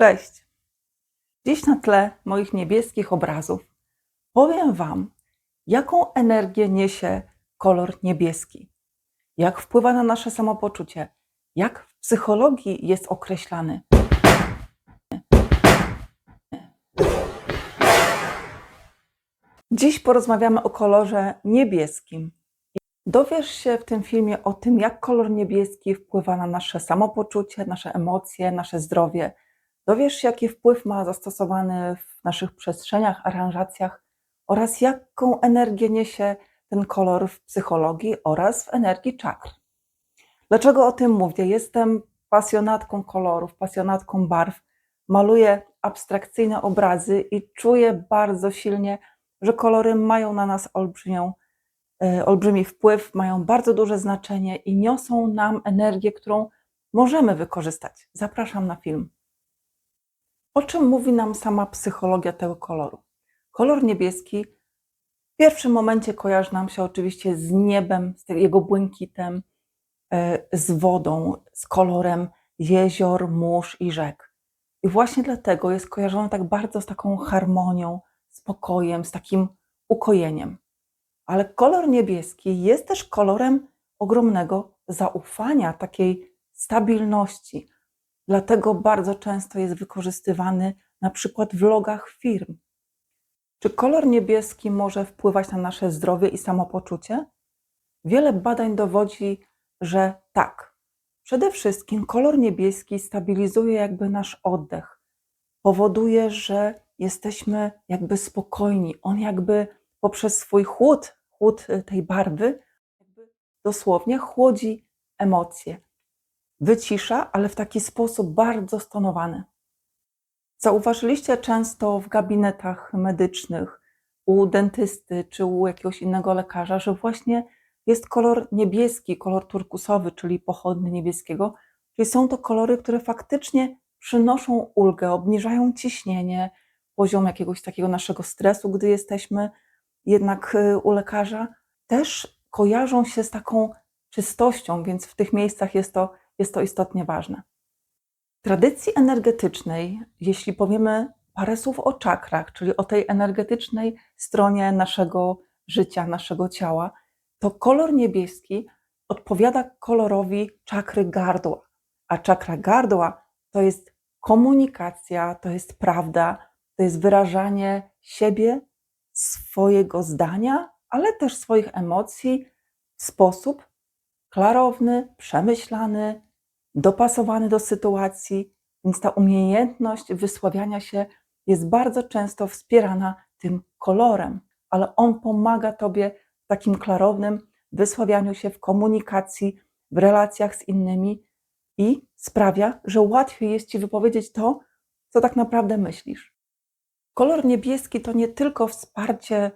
Cześć! Dziś na tle moich niebieskich obrazów powiem Wam, jaką energię niesie kolor niebieski, jak wpływa na nasze samopoczucie, jak w psychologii jest określany. Dziś porozmawiamy o kolorze niebieskim. Dowiesz się w tym filmie o tym, jak kolor niebieski wpływa na nasze samopoczucie, nasze emocje, nasze zdrowie. Dowiesz się, jaki wpływ ma zastosowany w naszych przestrzeniach, aranżacjach oraz jaką energię niesie ten kolor w psychologii oraz w energii czakr. Dlaczego o tym mówię? Jestem pasjonatką kolorów, pasjonatką barw. Maluję abstrakcyjne obrazy i czuję bardzo silnie, że kolory mają na nas olbrzymią E, olbrzymi wpływ, mają bardzo duże znaczenie i niosą nam energię, którą możemy wykorzystać. Zapraszam na film. O czym mówi nam sama psychologia tego koloru? Kolor niebieski w pierwszym momencie kojarzy nam się oczywiście z niebem, z jego błękitem, e, z wodą, z kolorem jezior, mórz i rzek. I właśnie dlatego jest kojarzony tak bardzo z taką harmonią, spokojem, z takim ukojeniem. Ale kolor niebieski jest też kolorem ogromnego zaufania, takiej stabilności. Dlatego bardzo często jest wykorzystywany na przykład w logach firm. Czy kolor niebieski może wpływać na nasze zdrowie i samopoczucie? Wiele badań dowodzi, że tak. Przede wszystkim kolor niebieski stabilizuje jakby nasz oddech. Powoduje, że jesteśmy jakby spokojni. On jakby poprzez swój chłód chłód y, tej barwy dosłownie chłodzi emocje. Wycisza, ale w taki sposób bardzo stonowany. Zauważyliście często w gabinetach medycznych, u dentysty czy u jakiegoś innego lekarza, że właśnie jest kolor niebieski, kolor turkusowy, czyli pochodny niebieskiego. Czyli są to kolory, które faktycznie przynoszą ulgę, obniżają ciśnienie, poziom jakiegoś takiego naszego stresu, gdy jesteśmy jednak y, u lekarza też kojarzą się z taką czystością, więc w tych miejscach jest to, jest to istotnie ważne. W tradycji energetycznej, jeśli powiemy parę słów o czakrach, czyli o tej energetycznej stronie naszego życia, naszego ciała, to kolor niebieski odpowiada kolorowi czakry gardła. A czakra gardła to jest komunikacja, to jest prawda, to jest wyrażanie siebie swojego zdania, ale też swoich emocji w sposób klarowny, przemyślany, dopasowany do sytuacji. Więc ta umiejętność wysławiania się jest bardzo często wspierana tym kolorem, ale on pomaga tobie w takim klarownym wysławianiu się w komunikacji, w relacjach z innymi i sprawia, że łatwiej jest ci wypowiedzieć to, co tak naprawdę myślisz. Kolor niebieski to nie tylko wsparcie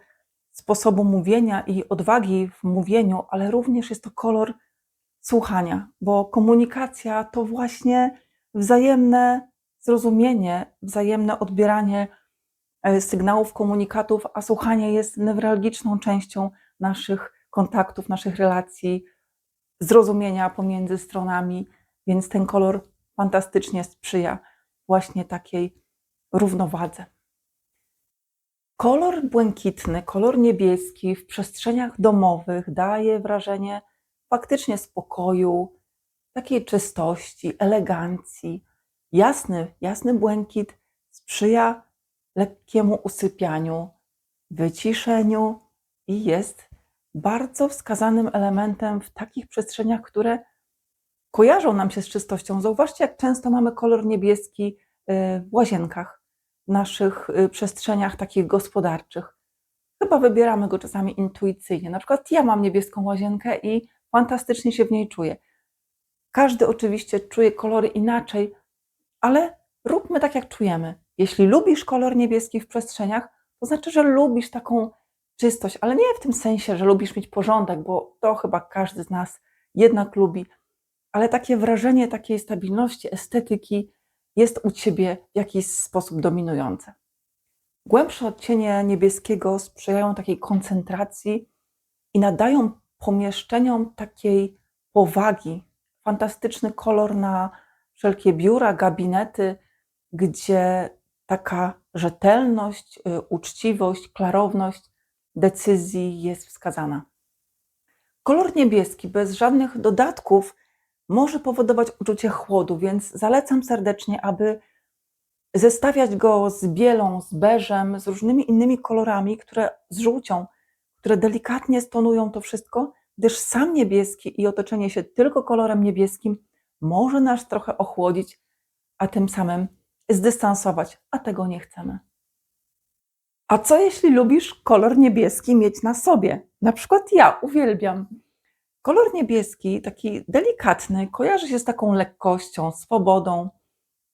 sposobu mówienia i odwagi w mówieniu, ale również jest to kolor słuchania, bo komunikacja to właśnie wzajemne zrozumienie, wzajemne odbieranie e, sygnałów, komunikatów, a słuchanie jest newralgiczną częścią naszych kontaktów, naszych relacji, zrozumienia pomiędzy stronami, więc ten kolor fantastycznie sprzyja właśnie takiej równowadze. Kolor błękitny, kolor niebieski w przestrzeniach domowych daje wrażenie faktycznie spokoju, takiej czystości, elegancji. Jasny, jasny błękit sprzyja lekkiemu usypianiu, wyciszeniu i jest bardzo wskazanym elementem w takich przestrzeniach, które kojarzą nam się z czystością. Zauważcie, jak często mamy kolor niebieski y, w łazienkach naszych y, przestrzeniach takich gospodarczych. Chyba wybieramy go czasami intuicyjnie. Na przykład ja mam niebieską łazienkę i fantastycznie się w niej czuję. Każdy oczywiście czuje kolory inaczej, ale róbmy tak, jak czujemy. Jeśli lubisz kolor niebieski w przestrzeniach, to znaczy, że lubisz taką czystość, ale nie w tym sensie, że lubisz mieć porządek, bo to chyba każdy z nas jednak lubi, ale takie wrażenie takiej stabilności, estetyki, jest u ciebie w jakiś sposób dominujące. Głębsze odcienie niebieskiego sprzyjają takiej koncentracji i nadają pomieszczeniom takiej powagi. Fantastyczny kolor na wszelkie biura, gabinety, gdzie taka rzetelność, y, uczciwość, klarowność decyzji jest wskazana. Kolor niebieski bez żadnych dodatków może powodować uczucie chłodu, więc zalecam serdecznie, aby zestawiać go z bielą, z beżem, z różnymi innymi kolorami, które z żółcią, które delikatnie stonują to wszystko, gdyż sam niebieski i otoczenie się tylko kolorem niebieskim może nas trochę ochłodzić, a tym samym zdystansować, a tego nie chcemy. A co jeśli lubisz kolor niebieski mieć na sobie? Na przykład ja uwielbiam. Kolor niebieski, taki delikatny, kojarzy się z taką lekkością, swobodą,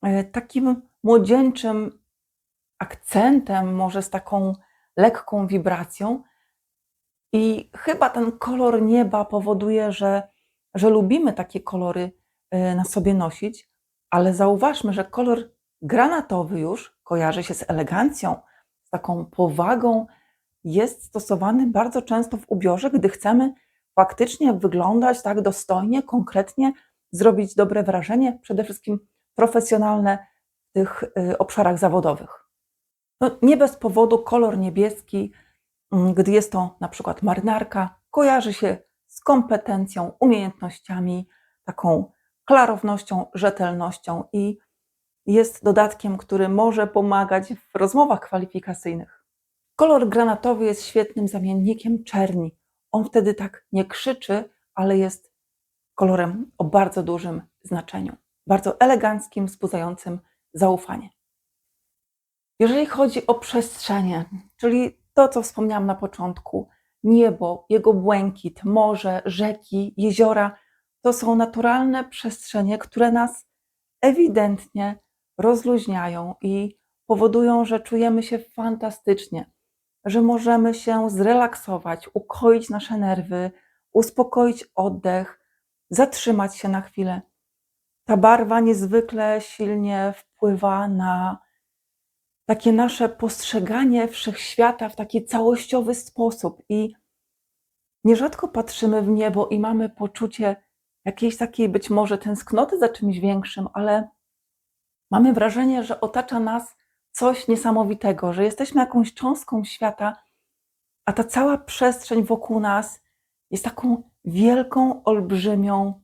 e, takim młodzieńczym akcentem, może z taką lekką wibracją. I chyba ten kolor nieba powoduje, że, że lubimy takie kolory e, na sobie nosić, ale zauważmy, że kolor granatowy już kojarzy się z elegancją, z taką powagą, jest stosowany bardzo często w ubiorze, gdy chcemy faktycznie wyglądać tak dostojnie, konkretnie, zrobić dobre wrażenie, przede wszystkim profesjonalne w tych y, obszarach zawodowych. No, nie bez powodu kolor niebieski, gdy jest to na przykład marynarka, kojarzy się z kompetencją, umiejętnościami, taką klarownością, rzetelnością i jest dodatkiem, który może pomagać w rozmowach kwalifikacyjnych. Kolor granatowy jest świetnym zamiennikiem czerni. On wtedy tak nie krzyczy, ale jest kolorem o bardzo dużym znaczeniu, bardzo eleganckim, wzbudzającym zaufanie. Jeżeli chodzi o przestrzenie, czyli to, co wspomniałam na początku, niebo, jego błękit, morze, rzeki, jeziora, to są naturalne przestrzenie, które nas ewidentnie rozluźniają i powodują, że czujemy się fantastycznie, że możemy się zrelaksować, ukoić nasze nerwy, uspokoić oddech, zatrzymać się na chwilę. Ta barwa niezwykle silnie wpływa na takie nasze postrzeganie wszechświata w taki całościowy sposób i nierzadko patrzymy w niebo i mamy poczucie jakiejś takiej być może tęsknoty za czymś większym, ale mamy wrażenie, że otacza nas coś niesamowitego, że jesteśmy jakąś cząstką świata, a ta cała przestrzeń wokół nas jest taką wielką, olbrzymią,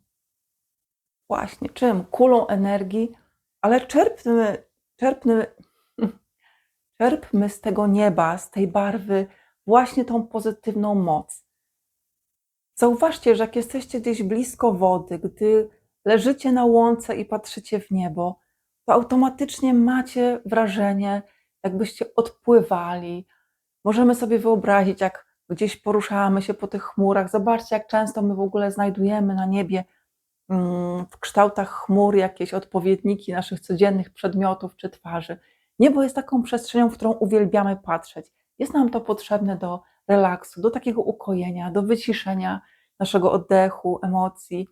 właśnie czym? Kulą energii, ale czerpmy, czerpmy, czerpmy z tego nieba, z tej barwy, właśnie tą pozytywną moc. Zauważcie, że jak jesteście gdzieś blisko wody, gdy leżycie na łące i patrzycie w niebo, to automatycznie macie wrażenie, jakbyście odpływali. Możemy sobie wyobrazić, jak gdzieś poruszamy się po tych chmurach. Zobaczcie, jak często my w ogóle znajdujemy na niebie mm, w kształtach chmur jakieś odpowiedniki naszych codziennych przedmiotów czy twarzy. Niebo jest taką przestrzenią, w którą uwielbiamy patrzeć. Jest nam to potrzebne do relaksu, do takiego ukojenia, do wyciszenia naszego oddechu, emocji.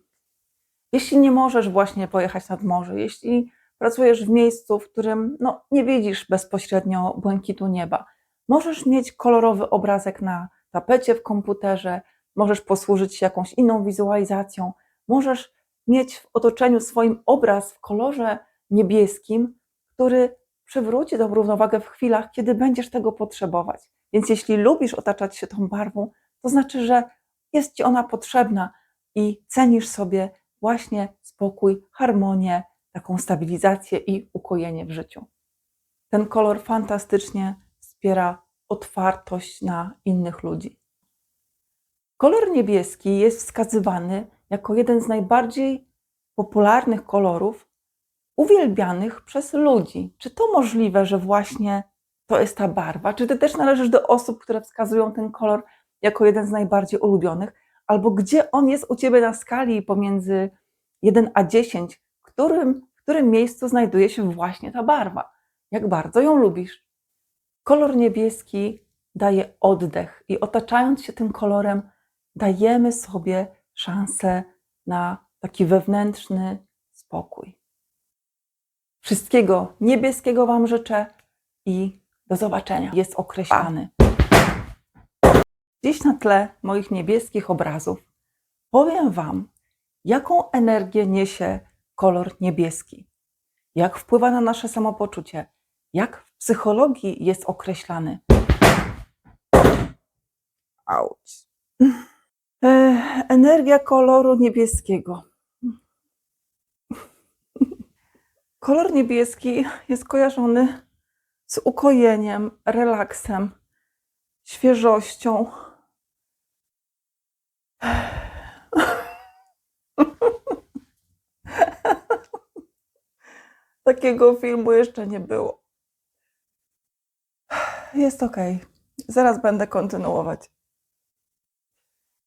Jeśli nie możesz właśnie pojechać nad morze, jeśli pracujesz w miejscu, w którym no, nie widzisz bezpośrednio błękitu nieba. Możesz mieć kolorowy obrazek na tapecie w komputerze, możesz posłużyć się jakąś inną wizualizacją, możesz mieć w otoczeniu swoim obraz w kolorze niebieskim, który przywróci tą równowagę w chwilach, kiedy będziesz tego potrzebować. Więc jeśli lubisz otaczać się tą barwą, to znaczy, że jest ci ona potrzebna i cenisz sobie właśnie spokój, harmonię, taką stabilizację i ukojenie w życiu. Ten kolor fantastycznie wspiera otwartość na innych ludzi. Kolor niebieski jest wskazywany jako jeden z najbardziej popularnych kolorów uwielbianych przez ludzi. Czy to możliwe, że właśnie to jest ta barwa? Czy ty też należysz do osób, które wskazują ten kolor jako jeden z najbardziej ulubionych? Albo gdzie on jest u ciebie na skali pomiędzy 1 a 10? którym, w którym miejscu znajduje się właśnie ta barwa, jak bardzo ją lubisz. Kolor niebieski daje oddech i otaczając się tym kolorem, dajemy sobie szansę na taki wewnętrzny spokój. Wszystkiego niebieskiego Wam życzę i do zobaczenia. Jest określany. Dziś na tle moich niebieskich obrazów powiem Wam, jaką energię niesie kolor niebieski. jak wpływa na nasze samopoczucie, jak w psychologii jest określany. Auć. Energia koloru niebieskiego. Kolor niebieski jest kojarzony z ukojeniem, relaksem, świeżością. Takiego filmu jeszcze nie było. Jest ok. Zaraz będę kontynuować.